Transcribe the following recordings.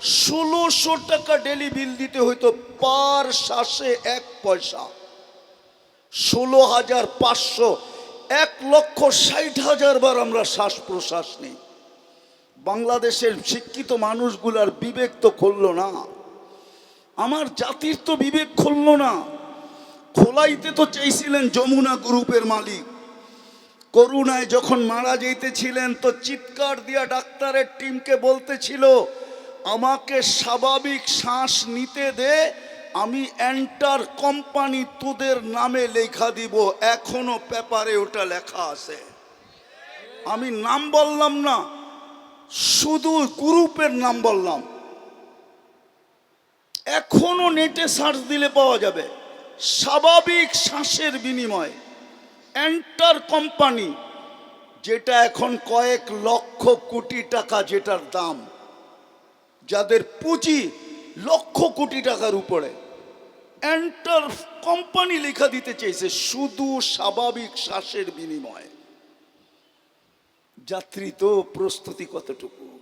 ষোলোশো টাকা ডেলি বিল দিতে হইতো পার শ্বাসে এক পয়সা। ষোলো হাজার পাঁচশো, এক লক্ষ ষাট হাজার বার আমরা শ্বাস প্রশ্বাস নিই। বাংলাদেশের শিক্ষিত মানুষগুলার বিবেক তো খুললো না। আমার জাতির তো বিবেক খুললো না। খোলাইতে তো চেয়েছিলেন যমুনা গ্রুপের মালিক। করুণায় যখন মারা যেতেছিলেন তো চিৎকার দিয়া ডাক্তারের টিমকে বলতেছিল আমাকে স্বাভাবিক শ্বাস নিতে দে, আমি এন্টার কোম্পানি তোদের নামে লেখা দিব। এখনও পেপারে ওটা লেখা আছে। আমি নাম বললাম না, শুধু গ্রুপের নাম বললাম। এখনও নেটে সার্চ দিলে পাওয়া যাবে। স্বাভাবিক শ্বাসের বিনিময়। এন্টার কোম্পানি, যেটা এখন কয়েক লক্ষ কোটি টাকা যেটার দাম। যাদের পুঁজি লক্ষ কোটি টাকার উপরে। এন্টার কোম্পানি লেখা দিতে চেয়েছে, শুধু স্বাভাবিক শ্বাসের বিনিময়ে। যাত্রী তো প্রস্তুতি কতটুকু?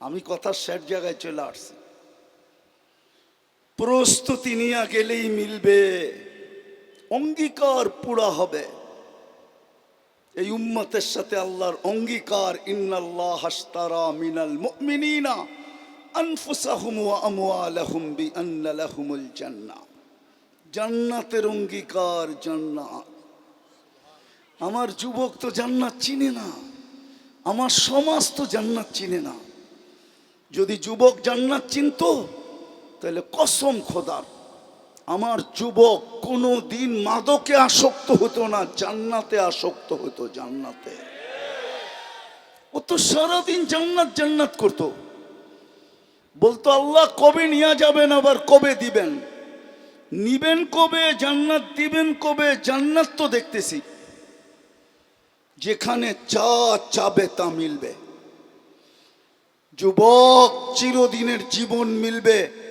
আমি কথা শেষ জায়গায় চলে আসছি। প্রস্তুতি নিয়ে গেলেই মিলবে, অঙ্গীকার পুরা হবে। এই উম্মতের সাথে আল্লাহর অঙ্গীকার, ইন্নাল্লাহ হাস্তারা মিনাল মুমিনিনা। আনফুসাহুম ওয়া আমওয়ালাহুম বিআন্না লাহুমুল জান্নাহ জান্নাতের অঙ্গীকার জান্নাত আমার যুবক তো জান্নাত চিনে না, আমার সমাজ তো জান্নাত চিনে না। যদি যুবক জান্নাত চিনতো, তাহলে কসম খোদার, আমার যুবক কোনো দিন মাদকে আসক্ত হতো না, জান্নাতে আসক্ত হতো, জান্নাতে। ও তো সারাদিন জান্নাত জান্নাত করতো। বলতো, আল্লাহ কবে নিয়ে যাবেন আবার? কবে দিবেন? নিবেন কবে? জান্নাত দিবেন কবে? জান্নাত তো দেখতেছি। যেখানে চা চাবে তা মিলবে। যুবক, চিরদিনের জীবন মিলবে।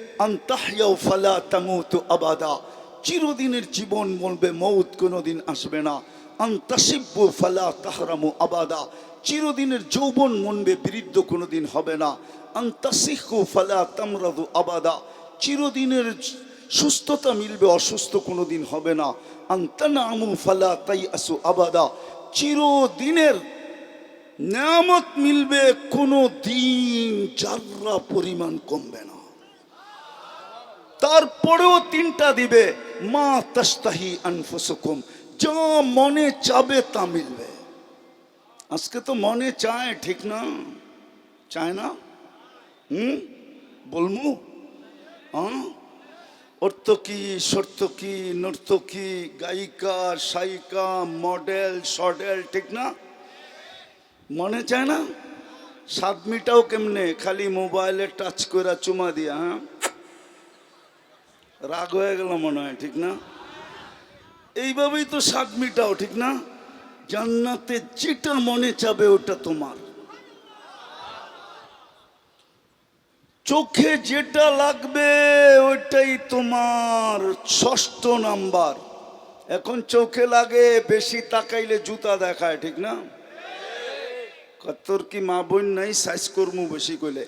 আবাদা। চিরদিনের জীবন বলবে মৌত কোনোদিন আসবে না। আন্তাসিব্বু ফালা তাহরামু আবাদা। চিরদিনের যৌবন মনবে বৃদ্ধ কোনোদিন হবে না। আন্তাসিহু ফালা তামরাদু আবাদা। চিরদিনের সুস্থতা মিলবে, অসুস্থ কোনোদিন হবে না। আন্তানামু ফালা তাই আসু আবাদা। চিরদিনের নিয়ামত মিলবে কোনো দিন যার্রা পরিমাণ কমবে না। তারপরেও তিনটা দিবে, মা তাস্তাহি আনফুসুকুম। যা মনে চাবে তা মিলবে। আজকে তো মনে চায়, ঠিক না? চায় না? হুম? বলমু? হ্যাঁ? অর্থকি সর্তকি নর্তকী গায়িকা, সায়িকা, মডেল, সডেল, ঠিক না? মনে চায় না? সাদমিটাও কেমনে? খালি মোবাইলে টাচ করে চুমা দিয়া হ্যাঁ? রাগ হয়ে গেল মনে হয়, ঠিক না? এইভাবেই তো সাদমিটাও ঠিক না? জান্নাতে যেটা মনে চাবে ওটা তোমার। চোখে যেটা লাগবে ওইটাই তোমার। ষষ্ঠ নাম্বার। এখন চোখে লাগে, বেশি তাকাইলে জুতা দেখায়, ঠিক না? তোর কি মা বোন নাই? সাইজ করমু বেশি কইলে।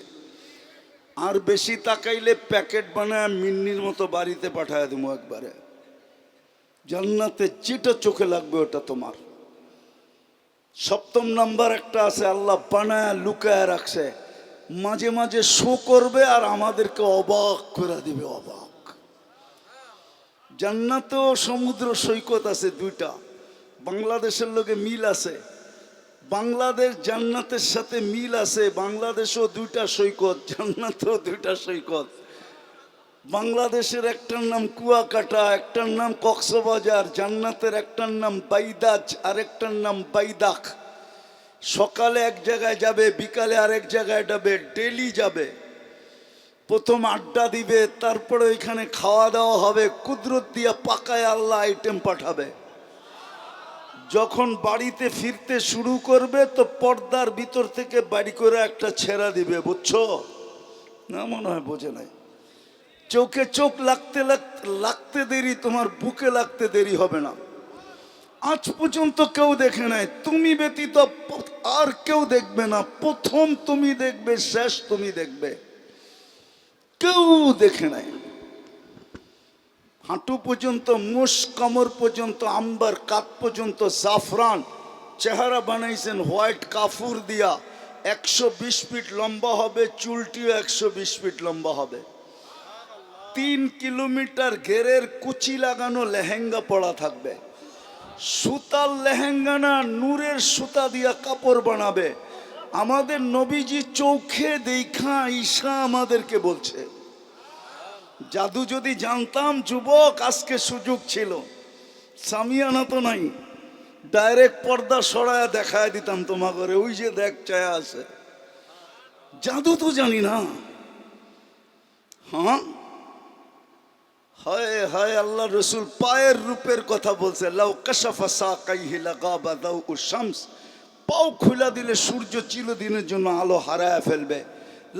আর বেশি তাকাইলে প্যাকেট বানায় মিন্নির মতো বাড়িতে পাঠায় দেবো একবারে। জান্নাতে যেটা চোখে লাগবে ওটা তোমার। সপ্তম নাম্বার একটা আছে, আল্লাহ বানায়, লুকায় রাখছে। মাঝে মাঝে শো করবে আর আমাদেরকে অবাক করে দিবে, অবাক। জান্নাতেও সমুদ্র সৈকত আছে দুইটা। বাংলাদেশের লোকে মিল আছে। বাংলাদেশ জান্নাতের সাথে মিল আছে, বাংলাদেশও দুইটা সৈকত, জান্নাতেও দুইটা সৈকত। বাংলাদেশের একটার নাম কুয়াকাটা, একটার নাম কক্সবাজার, জান্নাতের একটার নাম বাইদাজ, আরেকটার নাম বাইদাক সকালে এক জায়গায় যাবে, বিকালে আরেক জায়গায় যাবে ডেলি যাবে। প্রথম আড্ডা দিবে, তারপরে ওইখানে খাওয়া দাওয়া হবে, কুদরত দিয়া পাকায় আল্লাহ আইটেম পাঠাবে। যখন বাড়িতে ফিরতে শুরু করবে, তো পর্দার ভিতর থেকে বাড়ি করে একটা ছেঁড়া দিবে, বুঝছ? না মনে হয় বোঝে নাই। চোখে চোখ লাগতে লাগ- লাগতে দেরি, তোমার বুকে লাগতে দেরি হবে না। আজ পর্যন্ত কেউ দেখে নাই, তুমি ব্যতীত আর কেউ দেখবে না। প্রথম তুমি দেখবে, শেষ তুমি দেখবে। কেউ দেখে নাই। হাঁটু পর্যন্ত, মুষ কমর পর্যন্ত, আম্বার কাত পর্যন্ত, জাফরান চেহারা বানাইছেন হোয়াইট কাফুর দিয়া। একশো বিশ ফিট লম্বা হবে, চুলটিও একশো বিশ ফিট লম্বা হবে। তিন কিলোমিটার ঘেরের কুচি লাগানো লেহেঙ্গা পড়া থাকবে। সুতার লেহেঙ্গা না নূরের সুতা দিয়া কাপড় বানাবে। আমাদের নবীজি চোখে দেখা ঈশা আমাদেরকে বলছে। জাদু যদি জানতাম যুবক, আজকে সুযোগ ছিল। সামিয়ানা তো নাই। ডাইরেক্ট পর্দা সরায় দেখায় দিতাম তোমাকে ওই যে দেখ চায়া আছে। জাদু তো জানি না। হ্যাঁ? হায় হায় আল্লাহ রসুল, পায়ের রূপের কথা বলছে। লাউ কাশাফা সাকাইহি লাগাবা দাউ শামস। পাও খুলা দিলে সূর্য চিরদিনের জন্য আলো হারায় ফেলবে।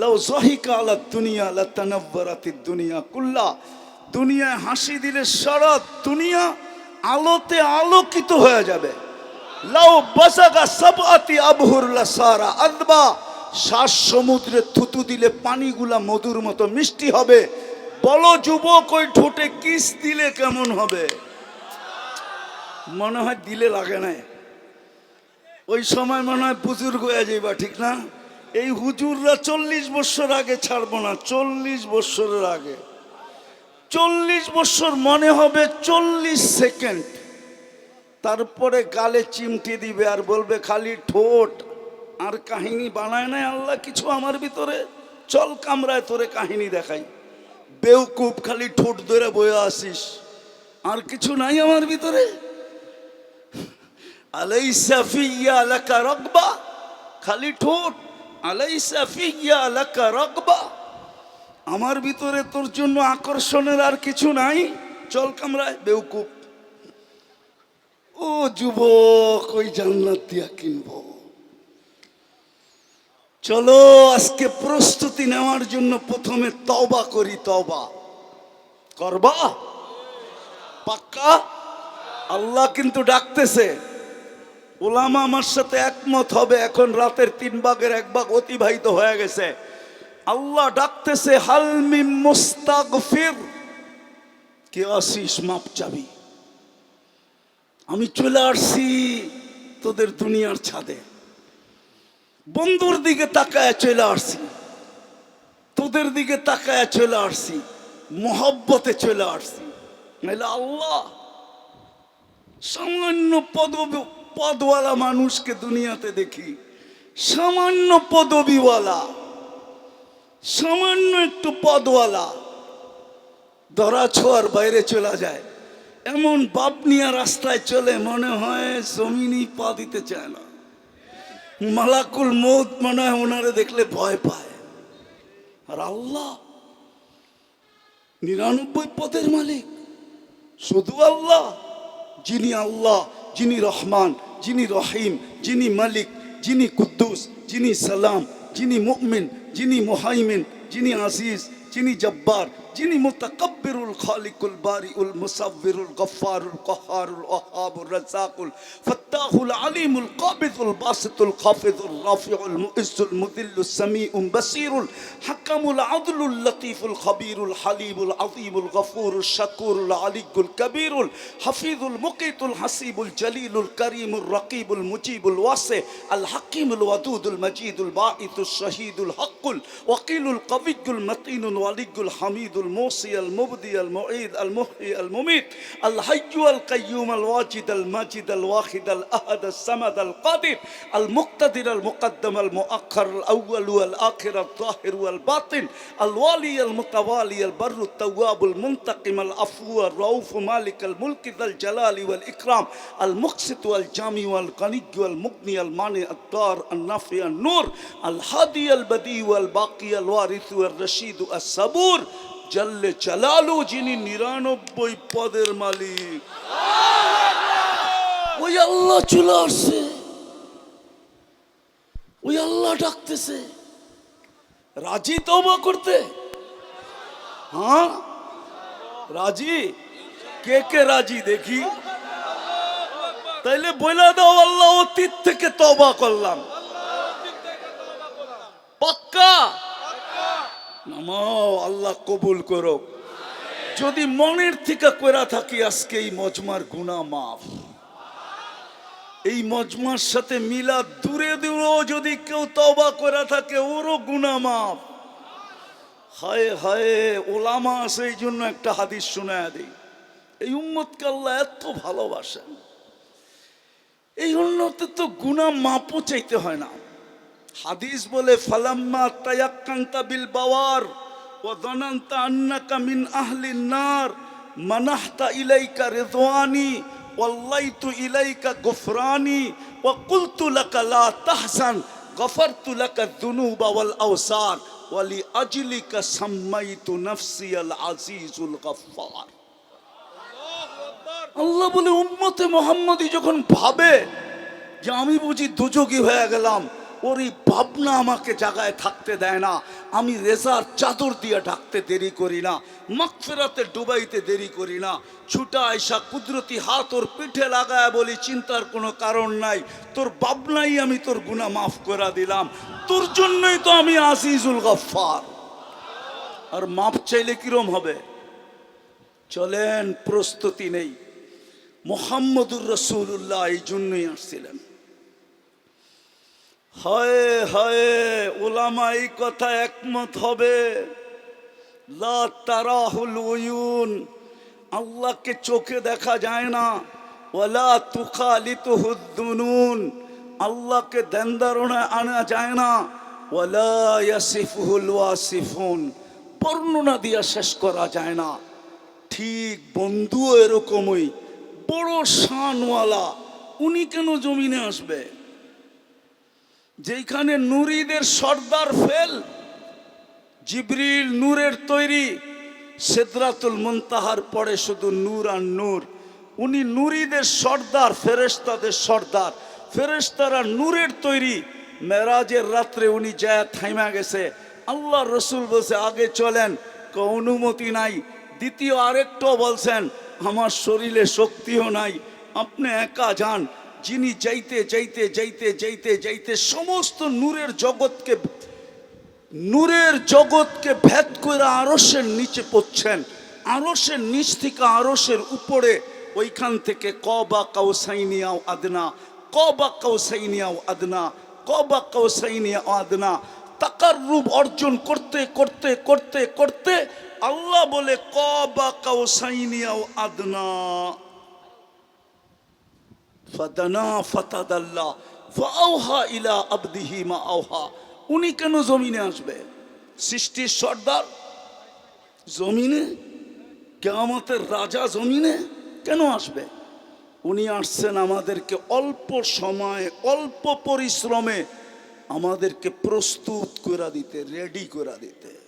লাউ জহিকা আলা দুনিয়া, লা তানাব্বারাতিদ দুনিয়া কুল্লা। দুনিয়ায় হাসি দিলে সারা দুনিয়া আলোতে আলোকিত হয়ে যাবে। লাউ বাসাগা সাবাতি আবহুরলা সারা আদবা। শ্বাস সমুদ্রে থুতু দিলে পানিগুলা মধুর মতো মিষ্টি হবে। বলো যুবক, ওই ঠোঁটে কিস দিলে কেমন হবে? মনে হয় দিলে লাগে না ওই সময় মনে হয় বুজুর্গ হয়ে যাইবা, ঠিক না? এই হুজুররা চল্লিশ বছর আগে ছাড়বো না, চল্লিশ বছরের আগে। চল্লিশ বছর মনে হবে চল্লিশ সেকেন্ড। তারপরে গালে চিমটি দিবে আর বলবে, খালি ঠোঁট আর কাহিনী বানায় নাই আল্লাহ কিছু আমার ভিতরে? চল কামরায় তোরে কাহিনী দেখাই। বেউকুব খালি ঠোঁট ধরে বয়ে আসিস। আর কিছু নাই আমার ভিতরে। আলাইসা ফিয়া লাকা রকবা খালি ঠোঁট। আলাইসা ফিয়া লাকা রকবা আমার ভিতরে তোর জন্য আকর্ষণের আর কিছু নাই। চল কামরায় বেউকুব ও যুবক, ওই জান্নাত দিয়া কিনবো। চলো, আজকে প্রস্তুতি নেওয়ার জন্য প্রথমে তওবা করি, তওবা। করবা? পাক্কা? আল্লাহ কিন্তু ডাকতেছে। ওলামা আমার সাথে একমত হবে, এখন রাতের তিন ভাগের এক ভাগ অতিবাহিত হয়ে গেছে। আল্লাহ ডাকতেছে হালমি মুস্তাগফির। কে আসিস মাপ চাবি? আমি চলে আসছি তোদের দুনিয়ার ছাদে। বন্ধুর দিকে তাকায় চলে আসছি। তোদের দিকে তাকায় চলে আসছি। মোহব্বতে চলে আসছি। নাহলে আল্লাহ সামান্য পদবি, পদওয়ালা মানুষকে দুনিয়াতে দেখি। সামান্য পদবিওয়ালা, সামান্য একটু পদওয়ালা, ধরা ছোঁয়ার বাইরে চলে যায়। এমন বাপ নিয়ে রাস্তায় চলে মনে হয় জমিনই পা দিতে চায় না। মালাকুল মৌত মনে হয় ওনারে দেখলে ভয় পায়। আর আল্লাহ নিরানব্বই পদের মালিক। শুধু আল্লাহ, যিনি আল্লাহ, যিনি রহমান, যিনি রহিম, যিনি মালিক, যিনি কুদ্দুস, যিনি সালাম, যিনি মুমিন, যিনি মুহাইমিন, যিনি আজিজ, যিনি জব্বার যিনি মুতাকাব্বিরুল খালিকুল বারিউল মুসাব্বিরুল গফফারুল কহারুল ওয়াহাবুর রাজ্জাকুল ফাত্তাহুল আলিমুল কাবিদুল বাসিতুল খাফিদুল রাফিউল মুইজ্জুল মুদিল্লুস সামিউম বাসিরুল হাকামুল আদলুল লতিফুল খবীরুল হালিমুল আযীমুল গফুরুল শাকুরুল আলিকুল কবীরুল হাফিজুল মুকিতুল হাসিবুল জলিলুল করিমুল রকিবুল মুজিবুল ওয়াসি আল হাকিমুল ওয়াদুদুল মজিদুল বাঈতুল শহীদুল হকুল ওয়াকিলুল কবিয়ুল মতিনুল ওয়ালিকুল হামিদুল الموصي المبدي المعيد المحيي المميت الحي القيوم الواجد الماجد الواحد الأحد الصمد القادر المقتدر المقدم المؤخر الأول والآخر الظاهر والباطن الوالي المتوالي البر التواب المنتقم العفو الرؤوف مالك الملك ذا الجلال والإكرام المقسط والجامع والغني والمغني المانع الدار النافع النور الهادي البديع والباقي الوارث والرشيد الصبور জাল্লে চালালু যিনি নিরানব্বই পদের মালিক। ওই আল্লাহ চলে আসছে। ওই আল্লাহ ডাকতেছে। রাজি তওবা করতে? হ্যাঁ? রাজি? কে কে রাজি দেখি? তাইলে বলে দাও আল্লাহ অতীত থেকে তবা করলাম। পাক্কা? আল্লাহ কবুল করো যদি মনের থেকে করা থাকি, আজকে এই মজমার গুণা মাফ। এই মজমার সাথে মিলা দূরে দূরেও যদি কেউ তবা করা থাকে, ওরও গুণা মাফ। হায় হায়, ওলামা সেই জন্য একটা হাদিস শোনায় দিই। এই উম্মতকে আল্লাহ এত ভালোবাসেন। এই জন্যতে তো গুণা মাপও চাইতে হয় না। হাদিস বলে, ফালাম্মা তায়াক্কান্তা বিল বাওয়ার ও দনান্তা আন্নাকা মিন আহলিন নার, মানাহতা ইলাইকা রিদওয়ানি ওয়াল্লাইতু ইলাইকা গুফরানি ওয়া কুলতু লাকা লা তাহজান গফরতু লাকা যুনুবা ওয়াল আওসার ওয়ালি আজলিকা সাম্মাইতু নাফসি আল আজিজুল গফফার। আল্লাহ বলে, উম্মতে মোহাম্মদী যখন ভাবে যে আমি বুঝি দুযোগী হয়ে গেলাম ওর এই ভাবনা আমাকে জায়গায় থাকতে দেয় না। আমি রেজার চাদর দিয়ে ঢাকতে দেরি করি না। মাকফেরাতে ডুবাইতে দেরি করি না। ছুটা আইসা কুদরতি হাত ওর পিঠে লাগায় বলি, চিন্তার কোনো কারণ নাই। তোর ভাবনাই আমি তোর গুণা মাফ করে দিলাম। তোর জন্যই তো আমি আজিজুল গফ্ফার। আর মাপ চাইলে কিরম হবে? চলেন, প্রস্তুতি নেই। মোহাম্মদুর রসুল্লাহ এই জন্যই আসছিলেন। হয় হয় ওলামা এই কথা একমত হবে। লা উয়ুন, আল্লাহকে চোখে দেখা যায় না। ওয়ালা তুখালিতুহুদ্দুনুন আল্লাহকে দেনদারণে আনা যায় না। ওয়ালা ইয়াসিফুহুল ওয়াসিফুন, বর্ণনা দিয়া শেষ করা যায় না। ঠিক বন্ধু এরকমই, বড় শানওয়ালা, উনি কেন জমিনে আসবে? যেখানে নুরিদের সর্দার ফেল, জিবরিল নূরের তৈরি সেদরাতুল মুনতাহার পরে শুধু নূর আর নূর। উনি নুরিদের সর্দার, ফেরেশতাদের সর্দার। ফেরেশতারা নূরের তৈরি। মেরাজের রাত্রে উনি যায়, থাইমা গেছে। আল্লাহ রসুল বলছে, আগে চলেন অনুমতি নাই। দ্বিতীয় আরেকটাও বলছেন, আমার শরীরে শক্তিও নাই, আপনি একা যান। যিনি যাইতে যাইতে যাইতে যাইতে যাইতে সমস্ত নূরের জগৎকে নূরের জগৎকে ভেদ করে আরসের নিচে পড়ছেন। আরসের নিচ থেকে আরসের উপরে, ওইখান থেকে ক বা কাউ সাইনিয়াও আদনা ক বা কাউ কাউসাইনিয়াও আদনা ক বা কাউ কাউসাইনিয়া আদনা। তাকার রূপ অর্জন করতে করতে করতে করতে আল্লাহ বলে ক বা কাউ কাউসাইনিয়াও আদনা। ফাতাদাল্লাহ ফাআওহা ইলা আবদিহি মা আওহা। উনি কেন জমিনে আসবে? সৃষ্টির সর্দার? জমিনে? কেয়ামতের রাজা জমিনে কেন আসবে? উনি আসছেন আমাদেরকে অল্প সময়ে, অল্প পরিশ্রমে আমাদেরকে প্রস্তুত করে দিতে রেডি করে দিতে।